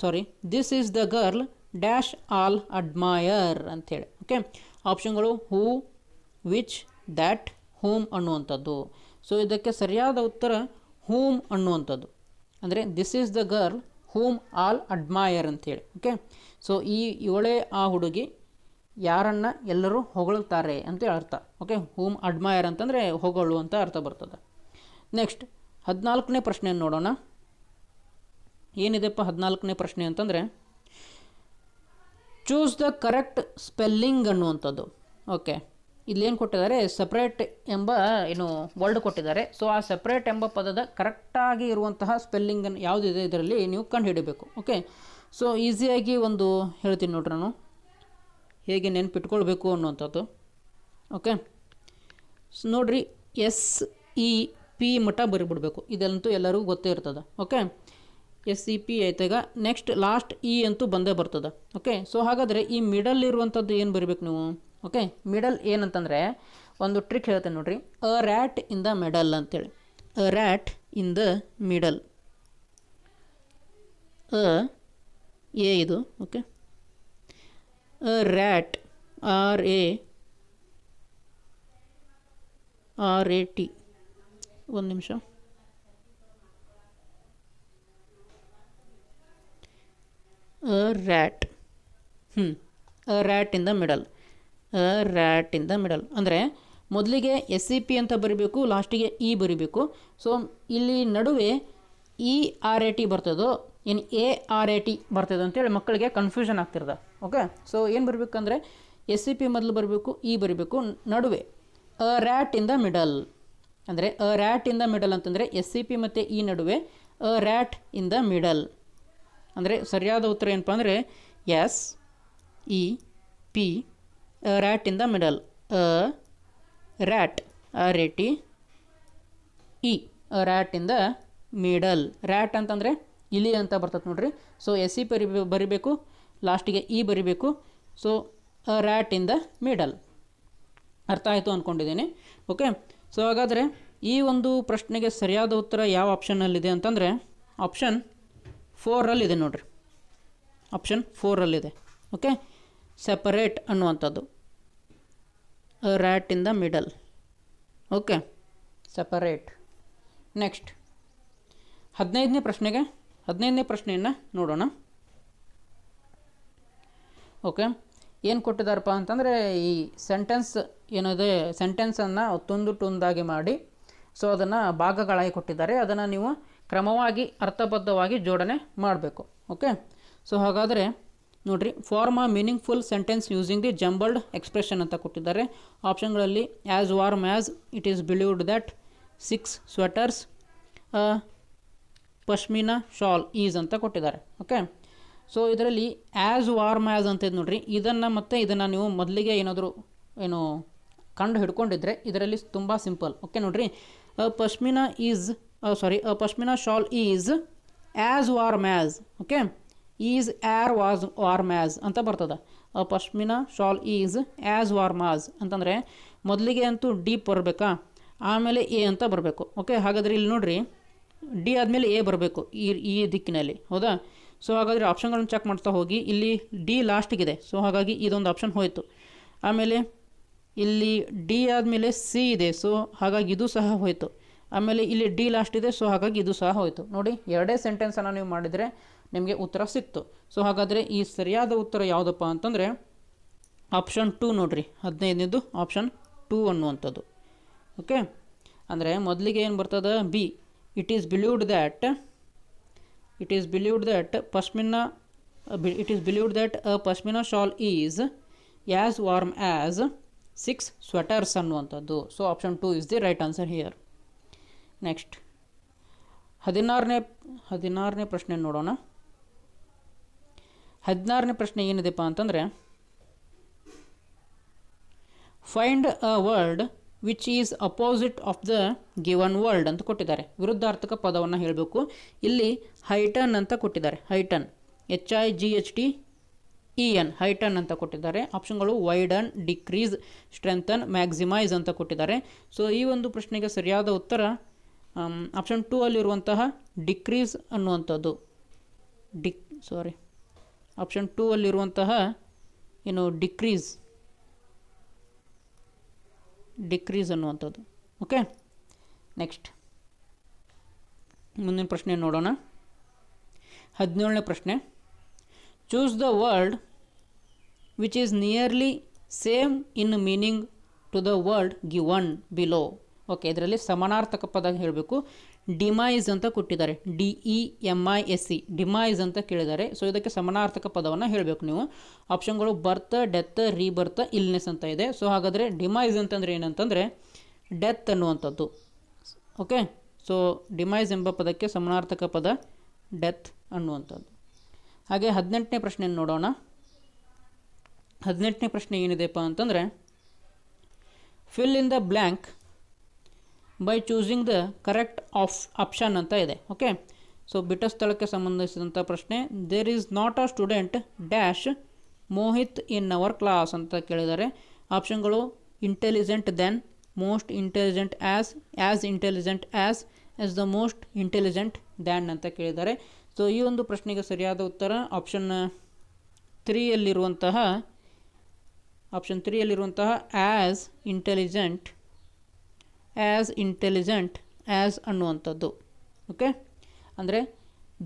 sorry this is the girl dash all admire ಅಂಥೇಳಿ ಓಕೆ ಆಪ್ಷನ್ಗಳು ಹೂ, ವಿಚ್, ದ್ಯಾಟ್, ಹೋಮ್ ಅನ್ನುವಂಥದ್ದು. ಸೊ ಇದಕ್ಕೆ ಸರಿಯಾದ ಉತ್ತರ ಹೂಮ್ ಅನ್ನುವಂಥದ್ದು. ಅಂದರೆ this is the girl whom all admire ಅಂತೇಳಿ ಓಕೆ ಸೊ ಈ ಇವಳೇ ಆ ಹುಡುಗಿ ಯಾರನ್ನು ಎಲ್ಲರೂ ಹೊಗಳುತ್ತಾರೆ ಅಂತ ಅರ್ಥ ಓಕೆ ಹೂಮ್ ಅಡ್ಮೈರ್ ಅಂತಂದರೆ ಹೊಗಳು ಅಂತ ಅರ್ಥ ಬರ್ತದೆ. ನೆಕ್ಸ್ಟ್ ಹದಿನಾಲ್ಕನೇ ಪ್ರಶ್ನೆಯನ್ನು ನೋಡೋಣ. ಏನಿದೆಪ್ಪ ಹದಿನಾಲ್ಕನೇ ಪ್ರಶ್ನೆ ಅಂತಂದರೆ ಚೂಸ್ ದ ಕರೆಕ್ಟ್ ಸ್ಪೆಲ್ಲಿಂಗ್ ಅನ್ನುವಂಥದ್ದು. ಓಕೆ ಇಲ್ಲೇನು ಕೊಟ್ಟಿದ್ದಾರೆ? ಸಪ್ರೇಟ್ ಎಂಬ, ಏನು ವರ್ಡ್ ಕೊಟ್ಟಿದ್ದಾರೆ. ಸೊ ಆ ಸಪ್ರೇಟ್ ಎಂಬ ಪದದ ಕರೆಕ್ಟಾಗಿ ಇರುವಂತಹ ಸ್ಪೆಲ್ಲಿಂಗನ್ನು ಯಾವುದಿದೆ ಇದರಲ್ಲಿ ನೀವು ಕಂಡುಹಿಡಬೇಕು. ಓಕೆ ಸೊ ಈಸಿಯಾಗಿ ಒಂದು ಹೇಳ್ತೀನಿ ನೋಡ್ರಿ ನಾನು. ಹೇಗೆ ನೆನ್ಪಿಟ್ಕೊಳ್ಬೇಕು ಅನ್ನುವಂಥದ್ದು. ಓಕೆ ನೋಡಿರಿ ಎಸ್ ಇ ಪಿ ಮಟ್ಟ ಬರಿಬಿಡ್ಬೇಕು. ಇದಂತೂ ಎಲ್ಲರಿಗೂ ಗೊತ್ತೇ ಇರ್ತದೆ. ಓಕೆ ಎಸ್ ಸಿ ಪಿ ಆಯ್ತಾಗ ನೆಕ್ಸ್ಟ್ ಲಾಸ್ಟ್ ಇ ಅಂತೂ ಬಂದೇ ಬರ್ತದೆ. ಓಕೆ ಸೊ ಹಾಗಾದರೆ ಈ ಮಿಡಲ್ ಇರುವಂಥದ್ದು ಏನು ಬರಿಬೇಕು ನೀವು? ಓಕೆ ಮಿಡಲ್ ಏನಂತಂದರೆ ಒಂದು ಟ್ರಿಕ್ ಹೇಳ್ತೇನೆ ನೋಡ್ರಿ. A rat in the middle ಅಂತೇಳಿ. A rat in the middle uh A ಇದು. Okay a rat R A R A T ಒಂದು ನಿಮಿಷ. A ರ್ಯಾಟ್ ಹ್ಞೂ a rat in the middle a rat in the middle ಅಂದರೆ ಮೊದಲಿಗೆ ಎಸ್ ಸಿ ಪಿ ಅಂತ ಬರಿಬೇಕು, ಲಾಸ್ಟಿಗೆ ಇ ಬರಿಬೇಕು. ಸೊ ಇಲ್ಲಿ ನಡುವೆ ಇ ಆರ್ ಎ ಟಿ ಬರ್ತದೋ ಏನು ಎ ಆರ್ ಎ ಟಿ ಬರ್ತದೋ ಅಂತೇಳಿ ಮಕ್ಕಳಿಗೆ ಕನ್ಫ್ಯೂಷನ್ ಆಗ್ತಿರ್ದ ಓಕೆ ಸೊ ಏನು ಬರಬೇಕಂದ್ರೆ ಎಸ್ ಸಿ ಪಿ ಮೊದಲು ಬರಬೇಕು ಇ ಬರಿಬೇಕು. ನಡುವೆ a rat in the middle ಅಂದರೆ a rat in the middle ಅಂತಂದರೆ ಎಸ್ ಸಿ ಪಿ ಮತ್ತು ಇ ನಡುವೆ a rat in the middle ಅಂದರೆ ಸರಿಯಾದ ಉತ್ತರ ಏನಪ್ಪ ಅಂದರೆ S, E, P rat in the middle rat R A T E rat in the middle. Rat ಅಂತಂದರೆ ಇಲಿ ಅಂತ ಬರ್ತದೆ ನೋಡ್ರಿ. ಸೊ ಎಸ್, ಇ ಬರಿ ಬರಿಬೇಕು, ಲಾಸ್ಟಿಗೆ ಇ ಬರಿಬೇಕು. So rat in the middle. ಅರ್ಥ ಆಯಿತು ಅಂದ್ಕೊಂಡಿದ್ದೀನಿ ಓಕೆ ಸೊ ಹಾಗಾದರೆ ಈ ಒಂದು ಪ್ರಶ್ನೆಗೆ ಸರಿಯಾದ ಉತ್ತರ ಯಾವ ಆಪ್ಷನ್ನಲ್ಲಿದೆ ಅಂತಂದರೆ ಆಪ್ಷನ್ ಫೋರಲ್ಲಿದೆ ನೋಡಿರಿ. ಆಪ್ಷನ್ ಫೋರಲ್ಲಿದೆ. ಓಕೆ ಸೆಪರೇಟ್ ಅನ್ನುವಂಥದ್ದು. Rat in the middle okay separate next ಹದಿನೈದನೇ ಪ್ರಶ್ನೆಗೆ, ಹದಿನೈದನೇ ಪ್ರಶ್ನೆಯನ್ನು ನೋಡೋಣ. ಓಕೆ ಏನು ಕೊಟ್ಟಿದ್ದಾರಪ್ಪ ಅಂತಂದರೆ, ಈ ಸೆಂಟೆನ್ಸ್ ಏನಿದೆ ಸೆಂಟೆನ್ಸನ್ನು ತುಂದು ತುಂದಾಗಿ ಮಾಡಿ ಸೊ ಅದನ್ನು ಭಾಗಗಳಾಗಿ ಕೊಟ್ಟಿದ್ದಾರೆ. ಅದನ್ನು ನೀವು ಕ್ರಮವಾಗಿ ಅರ್ಥಬದ್ಧವಾಗಿ ಜೋಡಣೆ ಮಾಡಬೇಕು, ಓಕೆ? ಸೊ ಹಾಗಾದರೆ ನೋಡಿರಿ form a meaningful sentence using the jumbled expression ಅಂತ ಕೊಟ್ಟಿದ್ದಾರೆ. ಆಪ್ಷನ್ಗಳಲ್ಲಿ as warm as it is believed that six sweaters pashmina shawl is ಅಂತ ಕೊಟ್ಟಿದ್ದಾರೆ, ಓಕೆ? ಸೊ ಇದರಲ್ಲಿ ಆ್ಯಸ್ ವಾರ್ಮ್ ಆ್ಯಸ್ ಅಂತ ಇದು ನೋಡ್ರಿ, ಇದನ್ನು ಮತ್ತು ಇದನ್ನು ನೀವು ಮೊದಲಿಗೆ ಏನಾದರೂ, ಏನು, ಕಂಡು ಹಿಡ್ಕೊಂಡಿದ್ರೆ ಇದರಲ್ಲಿ ತುಂಬ ಸಿಂಪಲ್ ಓಕೆ ನೋಡಿರಿ? Pashmina is sorry a pashmina shawl is as warm as okay is are was warm as ಅಂತ ಬರ್ತದೆ. Pashmina shawl is as warm as ಅಂತಂದರೆ ಮೊದಲಿಗೆ ಅಂತೂ ಡೀಪ್ ಬರಬೇಕಾ? ಆಮೇಲೆ ಎ ಅಂತ ಬರಬೇಕು ಓಕೆ ಹಾಗಾದರೆ ಇಲ್ಲಿ ನೋಡ್ರಿ ಡಿ ಆದಮೇಲೆ ಎ ಬರಬೇಕು ಈ ಈ ದಿಕ್ಕಿನಲ್ಲಿ, ಹೌದಾ? ಸೊ ಹಾಗಾದರೆ ಆಪ್ಷನ್ಗಳನ್ನು ಚೆಕ್ ಮಾಡ್ತಾ ಹೋಗಿ. ಇಲ್ಲಿ ಡಿ ಲಾಸ್ಟಿಗಿದೆ ಸೊ ಹಾಗಾಗಿ ಇದೊಂದು ಆಪ್ಷನ್ ಹೋಯಿತು. ಆಮೇಲೆ ಇಲ್ಲಿ ಡಿ ಆದಮೇಲೆ ಸಿ ಇದೆ ಸೊ ಹಾಗಾಗಿ ಇದು ಸಹ ಹೋಯಿತು. ಆಮೇಲೆ ಇಲ್ಲಿ ಡಿ ಲಾಸ್ಟ್ ಇದೆ ಸೊ ಹಾಗಾಗಿ ಇದು ಸಹ ಹೋಯಿತು. ನೋಡಿ, ಎರಡೇ ಸೆಂಟೆನ್ಸನ್ನು ನೀವು ಮಾಡಿದರೆ ನಿಮಗೆ ಉತ್ತರ ಸಿಕ್ತು. ಸೊ ಹಾಗಾದರೆ ಈ ಸರಿಯಾದ ಉತ್ತರ ಯಾವುದಪ್ಪ ಅಂತಂದರೆ ಆಪ್ಷನ್ ಟೂ ನೋಡಿರಿ, ಹದಿನೈದನೇದು ಆಪ್ಷನ್ ಟೂ ಅನ್ನುವಂಥದ್ದು. ಓಕೆ ಅಂದರೆ ಮೊದಲಿಗೆ ಏನು ಬರ್ತದೆ? B it is believed that it is believed that pashmina it is believed that a pashmina shawl is as warm as six sweaters ಅನ್ನುವಂಥದ್ದು. So option two is the right answer here next ಹದಿನಾರನೇ ಹದಿನಾರನೇ ಪ್ರಶ್ನೆ ನೋಡೋಣ. ಹದಿನಾರನೇ ಪ್ರಶ್ನೆ ಏನಿದೆಪ್ಪ ಅಂತಂದರೆ find a word which is opposite of the given world ಅಂತ ಕೊಟ್ಟಿದ್ದಾರೆ. ವಿರುದ್ಧಾರ್ಥಕ ಪದವನ್ನು ಹೇಳಬೇಕು. ಇಲ್ಲಿ ಹೈಟನ್ ಅಂತ ಕೊಟ್ಟಿದ್ದಾರೆ. Heighten H I G H T E N heighten ಅಂತ ಕೊಟ್ಟಿದ್ದಾರೆ. ಆಪ್ಷನ್ಗಳು ವೈಡನ್ ಡಿಕ್ರೀಸ್ ಸ್ಟ್ರೆಂಥನ್ ಮ್ಯಾಕ್ಸಿಮೈಸ್ ಅಂತ ಕೊಟ್ಟಿದ್ದಾರೆ. ಸೊ ಈ ಒಂದು ಪ್ರಶ್ನೆಗೆ ಸರಿಯಾದ ಉತ್ತರ ಆಪ್ಷನ್ ಟೂ ಅಲ್ಲಿರುವಂತಹ ಡಿಕ್ರೀಸ್ ಅನ್ನುವಂಥದ್ದು. ಡಿಕ್ ಸಾರಿ ಆಪ್ಷನ್ ಟೂ ಅಲ್ಲಿರುವಂತಹ ಏನು ಡಿಕ್ರೀಸ್ ಡಿಕ್ರೀಸ್ ಅನ್ನುವಂಥದ್ದು. ಓಕೆ ನೆಕ್ಸ್ಟ್ ಮುಂದಿನ ಪ್ರಶ್ನೆ ನೋಡೋಣ. ಹದಿನೇಳನೇ ಪ್ರಶ್ನೆ. Choose the word which is nearly same in meaning to the word given below okay, ಇದರಲ್ಲಿ ಸಮಾನಾರ್ಥಕ ಪದ ಹೇಳಬೇಕು. ಡಿಮೈಸ್ ಅಂತ ಕೊಟ್ಟಿದ್ದಾರೆ. D E M I S C demise ಅಂತ ಕೇಳಿದ್ದಾರೆ. ಸೊ ಇದಕ್ಕೆ ಸಮಾನಾರ್ಥಕ ಪದವನ್ನು ಹೇಳಬೇಕು ನೀವು. ಆಪ್ಷನ್ಗಳು ಬರ್ತ್, ಡೆತ್, ರೀಬರ್ತ್, ಇಲ್ನೆಸ್ ಅಂತ ಇದೆ. ಸೊ ಹಾಗಾದರೆ ಡಿಮೈಸ್ ಅಂತಂದರೆ ಏನಂತಂದರೆ ಡೆತ್ ಅನ್ನುವಂಥದ್ದು. ಓಕೆ, ಸೊ ಡಿಮೈಸ್ ಎಂಬ ಪದಕ್ಕೆ ಸಮಾನಾರ್ಥಕ ಪದ ಡೆತ್ ಅನ್ನುವಂಥದ್ದು. ಹಾಗೆ ಹದಿನೆಂಟನೇ ಪ್ರಶ್ನೆ ನೋಡೋಣ. ಹದಿನೆಂಟನೇ ಪ್ರಶ್ನೆ ಏನಿದೆಪ್ಪ ಅಂತಂದರೆ fill in the blank by choosing the correct of option ಅಂತ ಇದೆ ಓಕೆ ಸೊ ಬಿಟ್ಟ ಸ್ಥಳಕ್ಕೆ ಸಂಬಂಧಿಸಿದಂಥ ಪ್ರಶ್ನೆ there is not a student dash Mohit in our class ಅಂತ ಕೇಳಿದ್ದಾರೆ. ಆಪ್ಷನ್ಗಳು intelligent then most intelligent as as intelligent as as the most intelligent than ಅಂತ ಕೇಳಿದ್ದಾರೆ. ಸೊ ಈ ಒಂದು ಪ್ರಶ್ನೆಗೆ ಸರಿಯಾದ ಉತ್ತರ ಆಪ್ಷನ್ ತ್ರೀಯಲ್ಲಿರುವಂತಹ option ತ್ರೀಯಲ್ಲಿರುವಂತಹ as intelligent as intelligent as ಅನ್ನುವಂಥದ್ದು. ಓಕೆ ಅಂದರೆ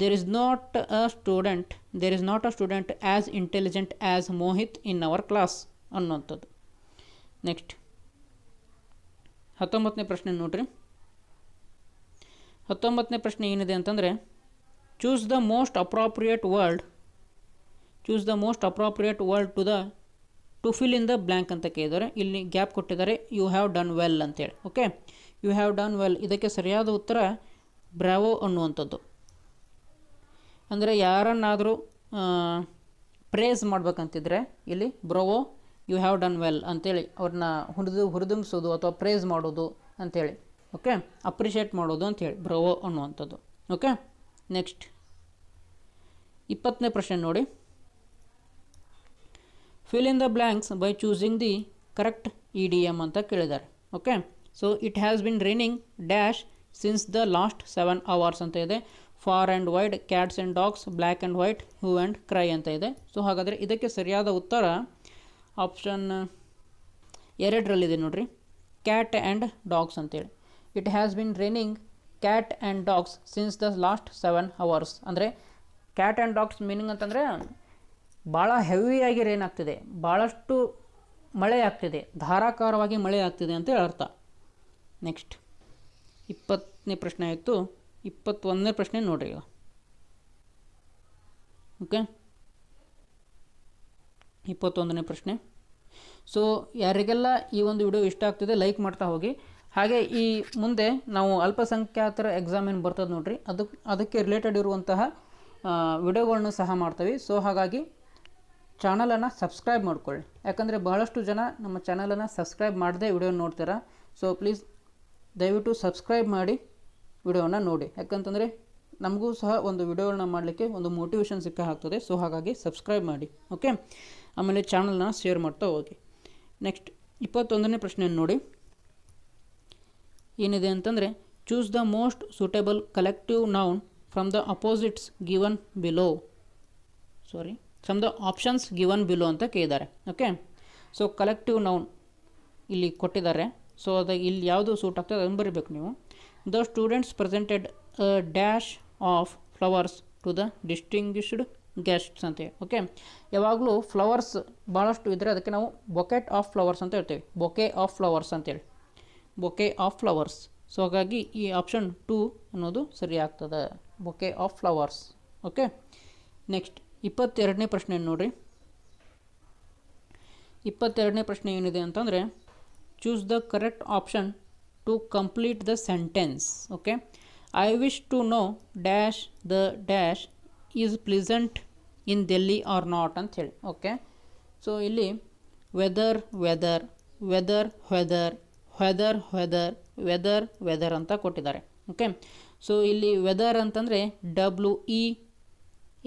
there is not a student there is not a student as intelligent as Mohit in our class ಅನ್ನುವಂಥದ್ದು. ನೆಕ್ಸ್ಟ್ ಹತ್ತೊಂಬತ್ತನೇ ಪ್ರಶ್ನೆ ನೋಡ್ರಿ. ಹತ್ತೊಂಬತ್ತನೇ ಪ್ರಶ್ನೆ ಏನಿದೆ ಅಂತಂದರೆ choose the most appropriate word choose the most appropriate word to the to fill in the blank ಅಂತ ಕೇಳಿದ್ದಾರೆ ಇಲ್ಲಿ ಗ್ಯಾಪ್ ಕೊಟ್ಟಿದ್ದಾರೆ ಯು ಹ್ಯಾವ್ ಡನ್ ವೆಲ್ ಅಂತೇಳಿ okay you have done well ಇದಕ್ಕೆ ಸರಿಯಾದ ಉತ್ತರ ಬ್ರಾವೋ ಅನ್ನುವಂಥದ್ದು. ಅಂದರೆ ಯಾರನ್ನಾದರೂ ಪ್ರೇಸ್ ಮಾಡ್ಬೇಕಂತಿದ್ರೆ ಇಲ್ಲಿ bravo you have done well ಅಂತೇಳಿ, ಅವ್ರನ್ನ ಹುರಿದು, ಹುರಿದುಂಬಿಸೋದು ಅಥವಾ ಪ್ರೇಸ್ ಮಾಡೋದು ಅಂಥೇಳಿ ಓಕೆ ಅಪ್ರಿಷಿಯೇಟ್ ಮಾಡೋದು ಅಂಥೇಳಿ ಬ್ರೋವೋ ಅನ್ನುವಂಥದ್ದು ಓಕೆ ನೆಕ್ಸ್ಟ್ ಇಪ್ಪತ್ತನೇ ಪ್ರಶ್ನೆ ನೋಡಿ. Fill in the blanks by choosing the correct idiom ಅಂತ ಕೇಳಿದ್ದಾರೆ. Okay so it has been raining dash since the last seven hours ಅಂತ ಇದೆ. Far and wide cats and dogs black and white hue and cry ಅಂತ ಇದೆ. ಸೊ ಹಾಗಾದರೆ ಇದಕ್ಕೆ ಸರಿಯಾದ ಉತ್ತರ ಆಪ್ಷನ್ ಎರಡರಲ್ಲಿದೆ ನೋಡಿರಿ. ಕ್ಯಾಟ್ ಆ್ಯಂಡ್ ಡಾಗ್ಸ್ ಅಂತೇಳಿ it has been raining cat and dogs since the last seven hours ಅಂದರೆ ಕ್ಯಾಟ್ ಆ್ಯಂಡ್ ಡಾಗ್ಸ್ ಮೀನಿಂಗ್ ಅಂತಂದರೆ ಭಾಳ ಹೆವಿಯಾಗಿ ರೇನ್ ಆಗ್ತಿದೆ ಭಾಳಷ್ಟು ಮಳೆ ಆಗ್ತಿದೆ. ಧಾರಾಕಾರವಾಗಿ ಮಳೆ ಆಗ್ತಿದೆ ಅಂತ ಹೇಳಿ ಅರ್ಥ ನೆಕ್ಸ್ಟ್ ಇಪ್ಪತ್ತನೇ ಪ್ರಶ್ನೆ ಆಯಿತು. ಇಪ್ಪತ್ತೊಂದನೇ ಪ್ರಶ್ನೆ ನೋಡಿರಿ ಈಗ. ಓಕೆ ಇಪ್ಪತ್ತೊಂದನೇ ಪ್ರಶ್ನೆ. ಸೊ ಯಾರಿಗೆಲ್ಲ ಈ ಒಂದು ವಿಡಿಯೋ ಇಷ್ಟ ಆಗ್ತಿದೆ ಲೈಕ್ ಮಾಡ್ತಾ ಹೋಗಿ. ಹಾಗೆ ಈ ಮುಂದೆ ನಾವು ಅಲ್ಪಸಂಖ್ಯಾತರ ಎಕ್ಸಾಮ್ ಏನು ಬರ್ತದೆ ನೋಡ್ರಿ. ಅದಕ್ಕೆ ಅದಕ್ಕೆ ರಿಲೇಟೆಡ್ ಇರುವಂತಹ ವಿಡಿಯೋಗಳನ್ನು ಸಹ ಮಾಡ್ತೀವಿ. ಸೊ ಹಾಗಾಗಿ ಚಾನಲನ್ನು ಸಬ್ಸ್ಕ್ರೈಬ್ ಮಾಡ್ಕೊಳ್ಳಿ. ಯಾಕಂದರೆ ಬಹಳಷ್ಟು ಜನ ನಮ್ಮ ಚಾನಲನ್ನು ಸಬ್ಸ್ಕ್ರೈಬ್ ಮಾಡದೆ ವಿಡಿಯೋ ನೋಡ್ತೀರಾ? ಸೊ ಪ್ಲೀಸ್ ದಯವಿಟ್ಟು ಸಬ್ಸ್ಕ್ರೈಬ್ ಮಾಡಿ ವಿಡಿಯೋನ ನೋಡಿ. ಯಾಕಂತಂದರೆ ನಮಗೂ ಸಹ ಒಂದು ವಿಡಿಯೋಗಳನ್ನ ಮಾಡಲಿಕ್ಕೆ ಒಂದು ಮೋಟಿವೇಶನ್ ಸಿಕ್ಕ ಆಗ್ತದೆ ಸೊ ಹಾಗಾಗಿ ಸಬ್ಸ್ಕ್ರೈಬ್ ಮಾಡಿ. ಓಕೆ ಆಮೇಲೆ ಚಾನಲ್ನ ಶೇರ್ ಮಾಡ್ತಾ ಹೋಗಿ. ನೆಕ್ಸ್ಟ್ ಇಪ್ಪತ್ತೊಂದನೇ ಪ್ರಶ್ನೆಯನ್ನು ನೋಡಿ. ಏನಿದೆ ಅಂತಂದರೆ choose the most suitable collective noun from the opposites given below sorry from the options given below ಅಂತ ಕೇಳಿದ್ದಾರೆ. ಓಕೆ ಸೊ ಕಲೆಕ್ಟಿವ್ ನೌನ್ ಇಲ್ಲಿ ಕೊಟ್ಟಿದ್ದಾರೆ. ಸೊ ಅದು ಇಲ್ಲಿ ಯಾವುದು ಸೂಟ್ ಆಗ್ತದೆ ಅದನ್ನು ಬರೀಬೇಕು ನೀವು. The students presented dash of flowers to the distinguished guests ಅಂತೇಳಿ ಓಕೆ ಯಾವಾಗಲೂ ಫ್ಲವರ್ಸ್ ಭಾಳಷ್ಟು ಇದ್ದರೆ ಅದಕ್ಕೆ ನಾವು ಬೊಕೆಟ್ ಆಫ್ ಫ್ಲವರ್ಸ್ ಅಂತ ಹೇಳ್ತೇವೆ. ಬೊಕೆ ಆಫ್ ಫ್ಲವರ್ಸ್ ಅಂತೇಳಿ ಬೊಕೆ ಆಫ್ ಫ್ಲವರ್ಸ್ ಸೊ ಹಾಗಾಗಿ ಈ ಆಪ್ಷನ್ ಟೂ ಅನ್ನೋದು ಸರಿ ಆಗ್ತದೆ bouquet of flowers okay next ಇಪ್ಪತ್ತೆರಡನೇ ಪ್ರಶ್ನೆ ನೋಡಿರಿ. ಇಪ್ಪತ್ತೆರಡನೇ ಪ್ರಶ್ನೆ ಏನಿದೆ ಅಂತಂದರೆ choose the correct option to complete the sentence okay I wish to know dash the dash is pleasant in Delhi or not ಅಂತ ಹೇಳಿ ಓಕೆ ಸೊ ಇಲ್ಲಿ weather weather weather weather weather weather weather weather ಅಂತ ಕೊಟ್ಟಿದ್ದಾರೆ ಓಕೆ ಸೊ ಇಲ್ಲಿ ವೆದರ್ ಅಂತಂದರೆ W E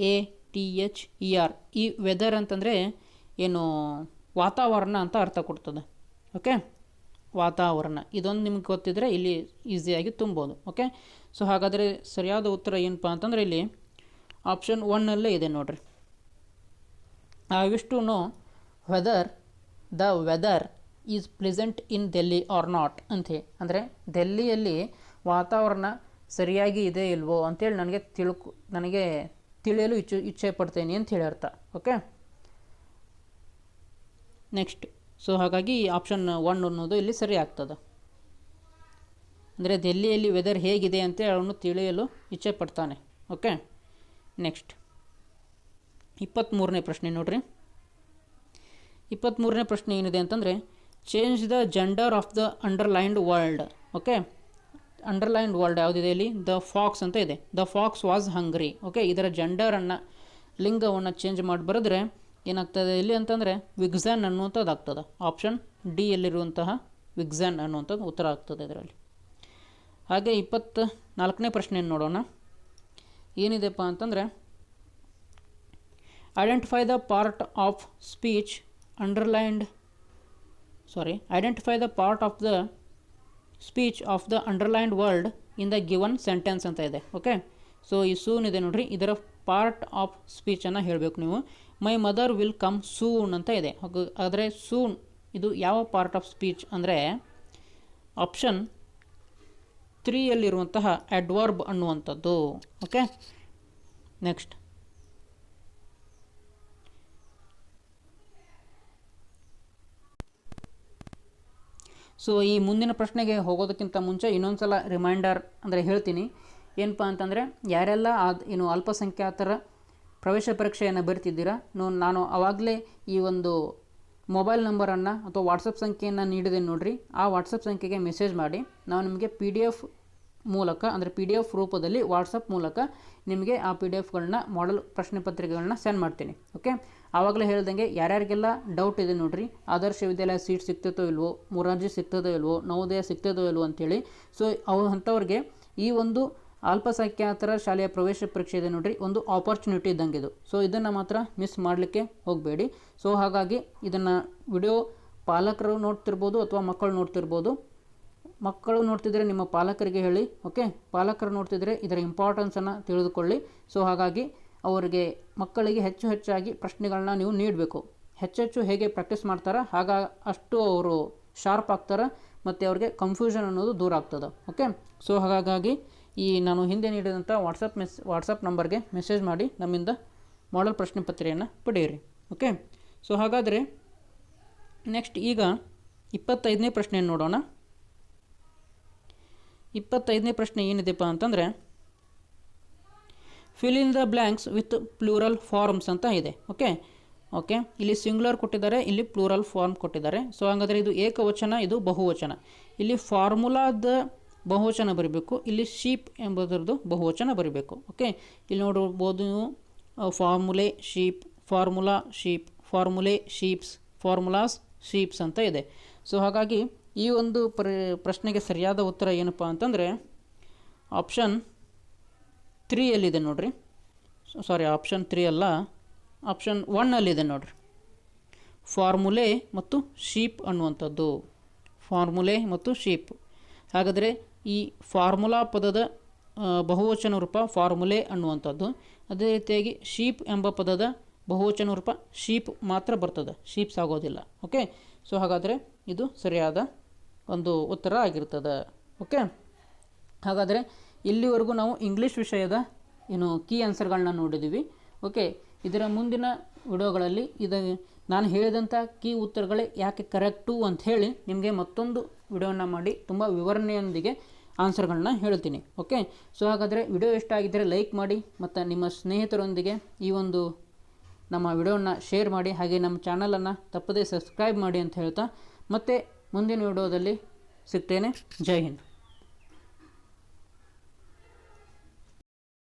A T, H, E, R ಈ ವೆದರ್ ಅಂತಂದರೆ ಏನು ವಾತಾವರಣ ಅಂತ ಅರ್ಥ ಕೊಡ್ತದೆ. ಓಕೆ ವಾತಾವರಣ. ಇದೊಂದು ನಿಮ್ಗೆ ಗೊತ್ತಿದ್ರೆ ಇಲ್ಲಿ ಈಸಿಯಾಗಿ ತುಂಬೋದು. ಓಕೆ ಸೊ ಹಾಗಾದರೆ ಸರಿಯಾದ ಉತ್ತರ ಏನಪ್ಪ ಅಂತಂದರೆ ಇಲ್ಲಿ ಆಪ್ಷನ್ ಒನ್ನಲ್ಲೇ ಇದೆ ನೋಡ್ರಿ. To know whether the weather is pleasant in Delhi or not ಅಂಥೇಳಿ ಅಂದರೆ ಡೆಲ್ಲಿಯಲ್ಲಿ ವಾತಾವರಣ ಸರಿಯಾಗಿ ಇದೆ ಇಲ್ವೋ ಅಂತೇಳಿ ನನಗೆ ತಿಳ್ಕೊ ನನಗೆ ತಿಳಿಯಲು ಇಚ್ಛೆ ಇಚ್ಛೆ ಪಡ್ತೇನೆ ಅಂತ ಹೇಳಿ ಅರ್ಥ ಓಕೆ ನೆಕ್ಸ್ಟ್ ಸೊ ಹಾಗಾಗಿ ಆಪ್ಷನ್ ಒನ್ ಅನ್ನೋದು ಇಲ್ಲಿ ಸರಿ ಆಗ್ತದೆ. ಅಂದರೆ ದೆಲ್ಲಿಯಲ್ಲಿ ವೆದರ್ ಹೇಗಿದೆ ಅಂತ ಅವನು ತಿಳಿಯಲು ಇಚ್ಛೆ ಪಡ್ತಾನೆ ಓಕೆ ನೆಕ್ಸ್ಟ್ ಇಪ್ಪತ್ತ್ಮೂರನೇ ಪ್ರಶ್ನೆ ನೋಡ್ರಿ. ಇಪ್ಪತ್ತ್ಮೂರನೇ ಪ್ರಶ್ನೆ ಏನಿದೆ ಅಂತಂದರೆ change the gender of the underlined world okay underlined word ಯಾವುದಿದೆ ಇಲ್ಲಿ? ದ ಫಾಕ್ಸ್ ಅಂತ ಇದೆ. The fox was hungry okay ಇದರ ಜೆಂಡರನ್ನು ಲಿಂಗವನ್ನು ಚೇಂಜ್ ಮಾಡಿ ಬರೆದ್ರೆ ಏನಾಗ್ತದೆ ಇಲ್ಲಿ ಅಂತಂದರೆ ವಿಗ್ಝಾನ್ ಅನ್ನುವಂಥದ್ದು ಆಗ್ತದೆ. ಆಪ್ಷನ್ ಡಿ ಯಲ್ಲಿರುವಂತಹ ವಿಗ್ಝಾನ್ ಅನ್ನುವಂಥದ್ದು ಉತ್ತರ ಆಗ್ತದೆ ಇದರಲ್ಲಿ. ಹಾಗೆ ಇಪ್ಪತ್ತ ನಾಲ್ಕನೇ ಪ್ರಶ್ನೆಯನ್ನು ನೋಡೋಣ. ಏನಿದೆಪ್ಪ ಅಂತಂದರೆ identify the part of speech underlined sorry identify the part of the speech of the underlined word in the given sentence ಅಂತ ಇದೆ, ಓಕೆ? ಸೊ ಈ ಸೂನ್ ಇದೆ ನೋಡಿರಿ, ಇದರ ಪಾರ್ಟ್ ಆಫ್ ಸ್ಪೀಚನ್ನು ಹೇಳಬೇಕು ನೀವು. My mother will come soon ಅಂತ ಇದೆ. ಆದರೆ ಸೂನ್ ಇದು ಯಾವ ಪಾರ್ಟ್ ಆಫ್ ಸ್ಪೀಚ್ ಅಂದರೆ ಆಪ್ಷನ್ ತ್ರೀಯಲ್ಲಿರುವಂತಹ ಅಡ್ವರ್ಬ್ ಅನ್ನುವಂಥದ್ದು, ಓಕೆ? ನೆಕ್ಸ್ಟ್ ಸೊ ಈ ಮುಂದಿನ ಪ್ರಶ್ನೆಗೆ ಹೋಗೋದಕ್ಕಿಂತ ಮುಂಚೆ ಇನ್ನೊಂದು ಸಲ ರಿಮೈಂಡರ್ ಅಂದರೆ ಹೇಳ್ತೀನಿ. ಏನಪ್ಪ ಅಂತಂದರೆ, ಯಾರೆಲ್ಲ ಅದು ಏನು ಅಲ್ಪಸಂಖ್ಯಾತರ ಪ್ರವೇಶ ಪರೀಕ್ಷೆಯನ್ನು ಬರಿತಿದ್ದೀರಾ? ನೋ- ನಾನು ಆವಾಗಲೇ ಈ ಒಂದು ಮೊಬೈಲ್ ನಂಬರನ್ನು ಅಥವಾ ವಾಟ್ಸಪ್ ಸಂಖ್ಯೆಯನ್ನು ನೀಡಿದೆ ನೋಡಿರಿ. ಆ ವಾಟ್ಸಪ್ ಸಂಖ್ಯೆಗೆ ಮೆಸೇಜ್ ಮಾಡಿ. ನಾವು ನಿಮಗೆ ಪಿ ಡಿ ಎಫ್ ಮೂಲಕ ಅಂದರೆ ಪಿ ಡಿ ಎಫ್ ರೂಪದಲ್ಲಿ ವಾಟ್ಸಪ್ ಮೂಲಕ ನಿಮಗೆ ಆ ಪಿ ಡಿ ಎಫ್ಗಳನ್ನ ಮಾಡಲ್ ಪ್ರಶ್ನೆ ಪತ್ರಿಕೆಗಳನ್ನ ಸೆಂಡ್ ಮಾಡ್ತೀನಿ. ಓಕೆ ಆವಾಗಲೇ ಹೇಳ್ದಂಗೆ ಯಾರ್ಯಾರಿಗೆಲ್ಲ ಡೌಟ್ ಇದೆ ನೋಡ್ರಿ, ಆದರ್ಶ ವಿದ್ಯಾಲಯ ಸೀಟ್ ಸಿಗ್ತದೋ ಇಲ್ವೋ, ಮುರಾರ್ಜಿ ಸಿಗ್ತದೋ ಇಲ್ವೋ, ನವೋದಯ ಸಿಗ್ತದೋ ಇಲ್ವೋ ಅಂತೇಳಿ ಸೊ ಅವು ಅಂಥವ್ರಿಗೆ ಈ ಒಂದು ಅಲ್ಪಸಂಖ್ಯಾತರ ಶಾಲೆಯ ಪ್ರವೇಶ ಪರೀಕ್ಷೆ ಇದೆ ನೋಡ್ರಿ, ಒಂದು ಆಪರ್ಚುನಿಟಿ ಇದ್ದಂಗೆ ಇದು. ಸೊ ಇದನ್ನು ಮಾತ್ರ ಮಿಸ್ ಮಾಡಲಿಕ್ಕೆ ಹೋಗಬೇಡಿ. ಸೊ ಹಾಗಾಗಿ ಇದನ್ನು ವಿಡಿಯೋ ಪಾಲಕರು ನೋಡ್ತಿರ್ಬೋದು ಅಥವಾ ಮಕ್ಕಳು ನೋಡ್ತಿರ್ಬೋದು. ಮಕ್ಕಳು ನೋಡ್ತಿದ್ರೆ ನಿಮ್ಮ ಪಾಲಕರಿಗೆ ಹೇಳಿ ಓಕೆ ಪಾಲಕರು ನೋಡ್ತಿದ್ರೆ ಇದರ ಇಂಪಾರ್ಟೆನ್ಸನ್ನು ತಿಳಿದುಕೊಳ್ಳಿ. ಸೊ ಹಾಗಾಗಿ ಅವರಿಗೆ ಮಕ್ಕಳಿಗೆ ಹೆಚ್ಚು ಹೆಚ್ಚಾಗಿ ಪ್ರಶ್ನೆಗಳನ್ನ ನೀವು ನೀಡಬೇಕು. ಹೆಚ್ಚೆಚ್ಚು ಹೇಗೆ ಪ್ರಾಕ್ಟೀಸ್ ಮಾಡ್ತಾರೆ, ಆಗ ಅಷ್ಟು ಅವರು ಶಾರ್ಪ್ ಆಗ್ತಾರೆ ಮತ್ತು ಅವ್ರಿಗೆ ಕನ್ಫ್ಯೂಷನ್ ಅನ್ನೋದು ದೂರ ಆಗ್ತದೆ. ಓಕೆ ಸೊ ಹಾಗಾಗಿ ಈ ನಾನು ಹಿಂದೆ ನೀಡಿದಂಥ ವಾಟ್ಸಪ್ ಮೆಸ್ ವಾಟ್ಸಪ್ ನಂಬರ್ಗೆ ಮೆಸೇಜ್ ಮಾಡಿ ನಮ್ಮಿಂದ ಮಾಡಲ್ ಪ್ರಶ್ನೆ ಪತ್ರೆಯನ್ನು ಪಡೆಯಿರಿ. ಓಕೆ ಸೊ ಹಾಗಾದರೆ ನೆಕ್ಸ್ಟ್ ಈಗ ಇಪ್ಪತ್ತೈದನೇ ಪ್ರಶ್ನೆಯನ್ನು ನೋಡೋಣ. ಇಪ್ಪತ್ತೈದನೇ ಪ್ರಶ್ನೆ ಏನಿದೆಪ್ಪ ಅಂತಂದರೆ fill in the blanks with plural forms ಅಂತ ಇದೆ ಓಕೆ ಓಕೆ ಇಲ್ಲಿ ಸಿಂಗ್ಯುಲರ್ ಕೊಟ್ಟಿದ್ದಾರೆ, ಇಲ್ಲಿ ಪ್ಲೂರಲ್ ಫಾರ್ಮ್ ಕೊಟ್ಟಿದ್ದಾರೆ. ಸೊ ಹಾಗಾದರೆ ಇದು ಏಕವಚನ, ಇದು ಬಹುವಚನ. ಇಲ್ಲಿ ಫಾರ್ಮುಲಾದ ಬಹುವಚನ ಬರೀಬೇಕು, ಇಲ್ಲಿ ಶೀಪ್ ಎಂಬುದರದ್ದು ಬಹುವಚನ ಬರೀಬೇಕು ಓಕೆ ಇಲ್ಲಿ ನೋಡ್ಬೋದು ನೀವು formulae sheep formula sheep formulae sheeps formulas sheeps ಅಂತ ಇದೆ. ಸೊ ಹಾಗಾಗಿ ಈ ಒಂದು ಪ್ರ ಪ್ರಶ್ನೆಗೆ ಸರಿಯಾದ ಉತ್ತರ ಏನಪ್ಪ ಅಂತಂದರೆ ಆಪ್ಷನ್ ತ್ರೀಯಲ್ಲಿದೆ ನೋಡ್ರಿ. ಸಾರಿ ಆಪ್ಷನ್ ತ್ರೀ ಅಲ್ಲ. ಆಪ್ಷನ್ ಒನ್ನಲ್ಲಿದೆ ನೋಡ್ರಿ. ಫಾರ್ಮುಲೆ ಮತ್ತು ಶೀಪ್ ಅನ್ನುವಂಥದ್ದು. ಫಾರ್ಮುಲೆ ಮತ್ತು ಶೀಪ್ ಹಾಗಾದರೆ ಈ ಫಾರ್ಮುಲಾ ಪದದ ಬಹುವಚನ ರೂಪ ಫಾರ್ಮುಲೆ ಅನ್ನುವಂಥದ್ದು. ಅದೇ ರೀತಿಯಾಗಿ ಶೀಪ್ ಎಂಬ ಪದದ ಬಹುವಚನ ರೂಪ ಶೀಪ್ ಮಾತ್ರ ಬರ್ತದೆ. ಶೀಪ್ಸ್ ಆಗೋದಿಲ್ಲ. ಓಕೆ ಸೊ ಹಾಗಾದರೆ ಇದು ಸರಿಯಾದ ಒಂದು ಉತ್ತರ ಆಗಿರ್ತದೆ. ಓಕೆ ಹಾಗಾದರೆ ಇಲ್ಲಿವರೆಗೂ ನಾವು ಇಂಗ್ಲೀಷ್ ವಿಷಯದ, ಏನು ಕೀ ಆನ್ಸರ್ಗಳನ್ನ ನೋಡಿದ್ದೀವಿ ಓಕೆ ಇದರ ಮುಂದಿನ ವಿಡಿಯೋಗಳಲ್ಲಿ ಇದು, ನಾನು ಹೇಳಿದಂಥ ಕೀ ಉತ್ತರಗಳೇ ಯಾಕೆ ಕರೆಕ್ಟು ಅಂತ ಹೇಳಿ ನಿಮಗೆ ಮತ್ತೊಂದು ವಿಡಿಯೋನ ಮಾಡಿ ತುಂಬ ವಿವರಣೆಯೊಂದಿಗೆ ಆನ್ಸರ್ಗಳನ್ನ ಹೇಳ್ತೀನಿ. ಓಕೆ ಸೊ ಹಾಗಾದರೆ ವಿಡಿಯೋ ಇಷ್ಟ ಆಗಿದ್ದರೆ ಲೈಕ್ ಮಾಡಿ ಮತ್ತು ನಿಮ್ಮ ಸ್ನೇಹಿತರೊಂದಿಗೆ ಈ ಒಂದು ನಮ್ಮ ವಿಡಿಯೋನ ಶೇರ್ ಮಾಡಿ, ಹಾಗೆ ನಮ್ಮ ಚಾನಲನ್ನು ತಪ್ಪದೇ ಸಬ್ಸ್ಕ್ರೈಬ್ ಮಾಡಿ ಅಂತ ಹೇಳ್ತಾ ಮತ್ತೆ ಮುಂದಿನ ವಿಡಿಯೋದಲ್ಲಿ ಸಿಗ್ತೇನೆ. ಜೈ ಹಿಂದ್.